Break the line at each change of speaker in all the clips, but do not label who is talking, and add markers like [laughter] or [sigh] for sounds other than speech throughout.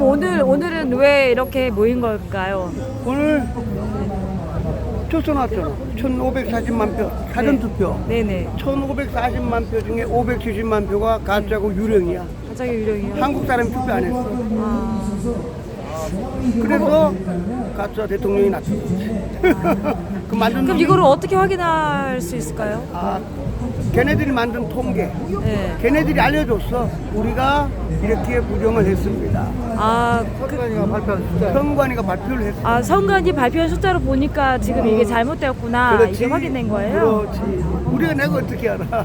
선관님 오늘 오늘은 왜 이렇게 모인 걸까요?
오늘 투표 나왔잖아. 1,540만 표 사전투표.
네네.
1,540만 표 중에 570만 표가 가짜고 유령이야.
갑자기 유령이요.
한국 사람 이 투표 안 했어.
아,
그래서 가짜 대통령이 나타났지. [laughs] 그 만든
그럼
놈이-
이거를 어떻게 확인할 수 있을까요?
아, 걔네들이 만든 통계.
네.
걔네들이 알려줬어. 우리가 이렇게 부정을 했습니다.
아,
선관위가 발표한 숫자. 선관위가 발표를 했어.
아 선관위 발표한 숫자로 보니까 지금 이게 잘못되었구나
그렇지.
이게 확인된 거예요.
그렇지. 우리가 내가 어떻게 알아?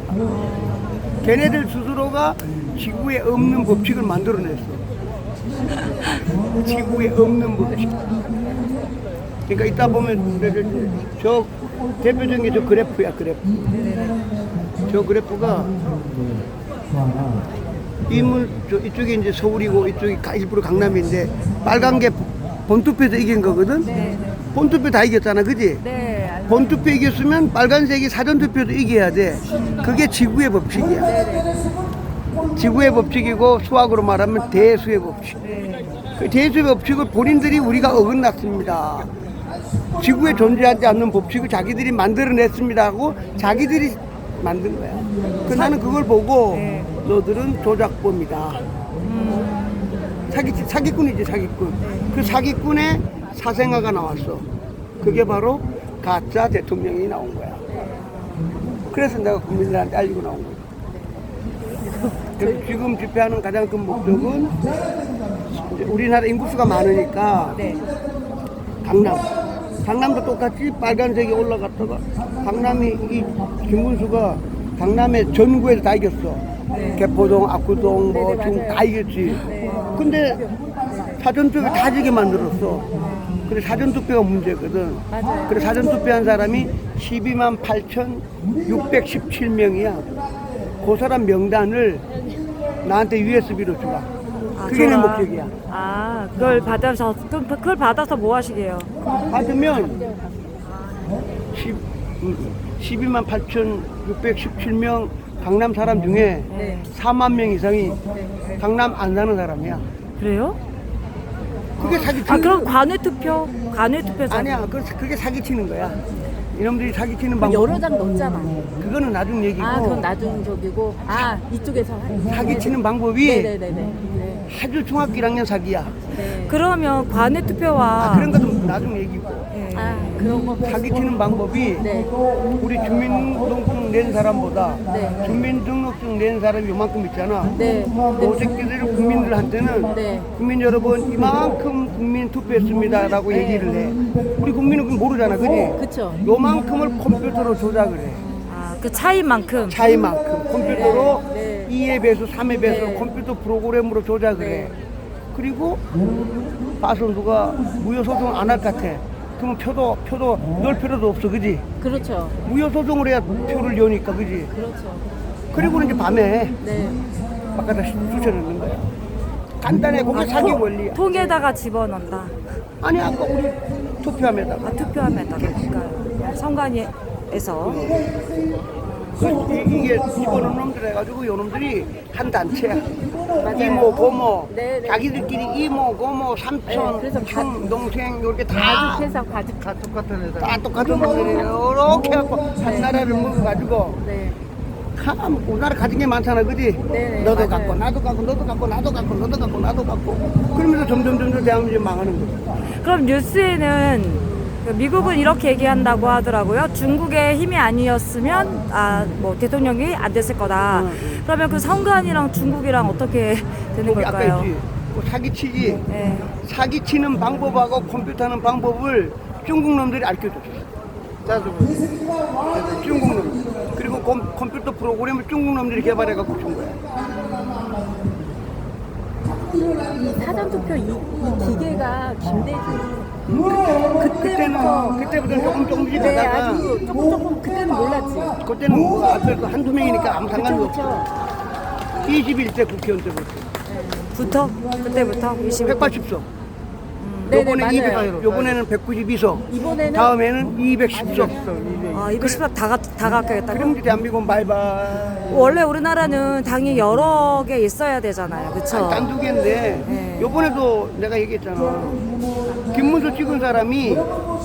걔네들 스스로가 지구에 없는 법칙을 만들어냈어. [laughs] 지구에 없는 법칙. 그러니까 이따 보면 저- 저 대표적인 게 저 그래프야 그래프. 저 그래프가 이물 저 이쪽에 이제 서울이고 이쪽이 가- 일부러 강남인데 빨간 게 본투표에서 이긴 거거든. 본투표 다 이겼잖아, 그지?
네. 알-
본투표 이겼으면 빨간색이 사전투표도 이겨야 돼. 그게 지구의 법칙이야. 지구의 법칙이고 수학으로 말하면 대수의 법칙. 그 대수의 법칙을 본인들이 우리가 어긋났습니다. 지구에 존재하지 않는 법칙을 자기들이 만들어냈습니다 하고 자기들이 만든 거야. 그 나는 그걸 보고
네.
너들은 조작범이다. 사기, 사기꾼이지 사기꾼. 그 사기꾼의 사생아가 나왔어. 그게 바로 가짜 대통령이 나온 거야. 그래서 내가 국민들한테 알리고 나온 거야. 그래서 지금 집회하는 가장 큰 목적은 우리나라 인구수가 많으니까
네.
강남. 강남도 똑같이 빨간색이 올라갔다가 강남이 이 김문수가 강남의 전구에서 다 이겼어. 개포동, 압구동, 뭐 지금 다 이겼지. 근데 사전투표 다 지게 만들었어. 근데 사전투표가 문제거든.
맞아요.
그래 사전투표한 사람이 12만 8,617명이야. 그 사람 명단을 나한테 USB로 주라.
아,
그게 내
저랑-
목적이야.
아 그걸 받아서 그럼 그걸 받아서 뭐 하시게요?
받으면 10, 12만 8,617명 강남 사람 중에
네.
4만 명 이상이 강남 안 사는 사람이야.
그래요?
그게 사기
아
치는
그럼 관외 투표 관외 투표 자
아니야. 그, 그게 사기 치는 거야. 이놈들이 사기 치는
그럼
방법.
여러 장 넣었잖아.
그거는 나중 얘기고
아, 그건 나중 저기고. 아, 이쪽에서.
사기 치는 방법이
네네네네. 네.
아주 중학교 1학년 사기야.
네.
그러면 관외 투표와
아, 그런 것도 나중 얘기고.
예.
아, 그런 거.
사기 치는 방법이
네.
우리 주민등록증 낸 사람보다
네.
주민등록증 낸 사람이 요만큼 있잖아.
네.
그 새끼들 국민들한테는
네.
국민 여러분 이만큼 국민 투표했습니다라고
네.
얘기를 해. 우리 국민은 그건 모르잖아, 그지?
그쵸.
요만큼을 컴퓨터로 조작을 해.
아 그 차이만큼
차이만큼 컴퓨터로
네.
2의 배수, 3의 배수
네.
컴퓨터 프로그램으로 조작을 해. 그리고 바선수가 무효소송 안 할 것 같아. 그러면 표도 표도 넣을 필요도 없어, 그지?
그렇죠.
무효소송을 해야 표를 여니까, 그지?
그렇죠.
그리고는 이제 밤에
네.
바깥에 쑤셔넣는 거야. 간단해, 그게 사기 원리야.
통에다가 집어넣는다.
아니, 아까 우리 투표함에다가.
아, 투표함에다가 그러니까요. 선관위에서
그, 이- 이게 집어넣은 놈들 해가지고 요 놈들이 한 단체야. 이모, 고모,
네, 네.
자기들끼리 이모, 고모, 삼촌,
네, 그래서
형, 동생 이렇게 다,
가족회사 가족.
다 똑같은 애들. 다 똑같은 놈들이에요. 이렇게 해갖고 한 나라를 먹어가지고
네.
참 우리나라 가진 게 많잖아, 그지?
네,
너도
맞아요.
갖고, 나도 갖고, 너도 갖고, 나도 갖고, 너도 갖고, 나도 갖고. 그러면서 점점 점점 대한민국이 망하는 거야.
그럼 뉴스에는 그 미국은 이렇게 얘기한다고 하더라고요. 중국의 힘이 아니었으면 아 뭐 대통령이 안 됐을 거다.
응, 응.
그러면 그 선관이랑 중국이랑 어떻게 되는
거기 아까
걸까요?
했지. 그 사기치지.
네.
사기치는 방법하고 컴퓨터하는 방법을 중국 놈들이 알려줬어. 중국 놈. 그리고 컴, 컴퓨터 프로그램을 중국 놈들이 개발해갖고 준 거야.
이 사전투표 이, 이 기계가 김대중
그때는,
그때부터
그때부터 조금 조금씩
네,
하다가,
아주 조금 조금 그때는 몰랐지.
그때는 뭐 앞에 그 한두 명이니까 아무 상관도
그쵸,
없어.
그쵸.
21대 국회의원 때부터.
부터 그때부터 20.
180석.
네네,
요번에
맞아요.
200, 요번에는 192석.
이번에는
다음에는 210석.
아, 210석 다, 가- 다 갖겠다고?
그럼 대한민국 바이바이.
원래 우리나라는 당이 여러 개 있어야 되잖아요. 그쵸?
단두 개인데
네.
요번에도 내가 얘기했잖아 김문수 찍은 사람이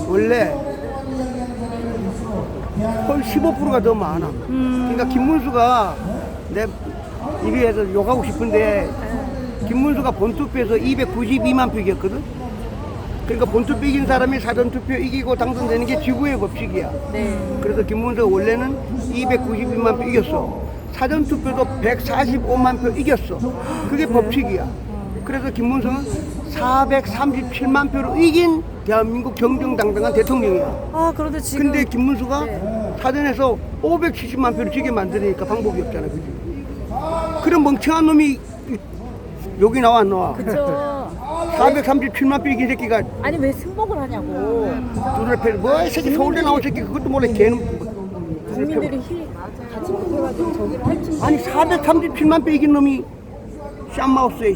원래 거의 15%가 더 많아 그러니까 김문수가 내 입에서 욕하고 싶은데 김문수가 본투표에서 292만 표 이겼거든 그러니까 본투표 이긴 사람이 사전투표 이기고 당선되는 게 지구의 법칙이야
네.
그래서 김문수가 원래는 292만 표 이겼어. 사전투표도 145만 표 이겼어. 그게 법칙이야. 그래서 김문수는 437만 표로 이긴 대한민국 정정당당한 대통령이야.
아, 그런데 지금.
근데 김문수가 사전에서 570만 표를 지게 만드니까 방법이 없잖아. 그지? 그런 멍청한 놈이 여기 나와 안 나와?
그쵸. [laughs]
437만 표 이긴 새끼가
아니 왜 승복을 하냐고.
눈을 패. 뭐이 새끼 서울대 나온 새끼 그것도 몰라 걔는.
국민들이 힘 같이 못해가지고 저기를 할지.
아니 437만 표 이긴 놈이 쌈마우스에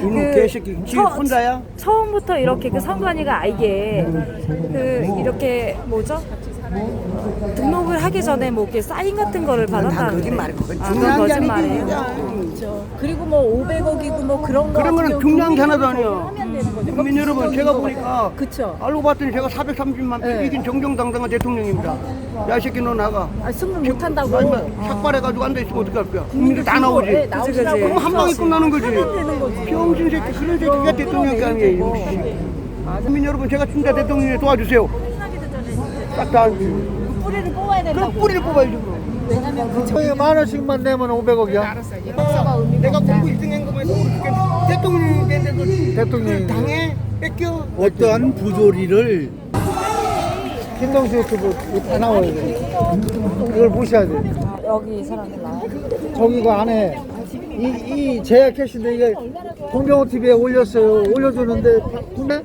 그
개새끼 지
처-
혼자야?
처음부터 이렇게 그 선관위가 알게 그 이렇게 뭐죠? 등록을 하기 전에 뭐 이렇게 사인 같은 거를
다
받았다는
거짓말이야 그건
아, 그건
중요한 게
거짓말이에요.
그냥.
그렇죠. 그리고 뭐 500억이고 뭐 그런 거.
그런 거는
같은
중요한 게
경우
하나도 아니야
하면 되는 거죠.
국민 여러분 제가 보니까
그쵸.
알고 봤더니 제가 430만 표
네.
이긴 정정당당한 대통령입니다 야 이 새끼 너 나가
아 승부 못 한다고.
아니면 삭발해가지고 앉아 있으면 어떡할 거야 국민들 다 나오지
네, 나오시라고.
그치.
그럼 한 방에 끝나는 거지
하면 되는 거지.
병신 새끼 그런 새끼가 대통령이 아니에요 씨. 국민 여러분 제가 진짜 대통령이 도와주세요 딱다
뿌리를 뽑아야 된다고.
그럼 뿌리를 뽑아야지 그럼
왜냐면 그
저희 만 원씩만 내면 500억이야.
박사가 의미가
내가 공부 1등 한 거면 대통령이 됐는데
대통령이.
당해 뺏겨
어떠한 부조리를 김동수 유튜브 다 나와야 돼. 이걸 보셔야 돼.
여기 이 사람들 나와요?
저기 그 안에 이, 이 제약 캐시인데 이게 동병호 TV에 올렸어요. 올려주는데 다- 근데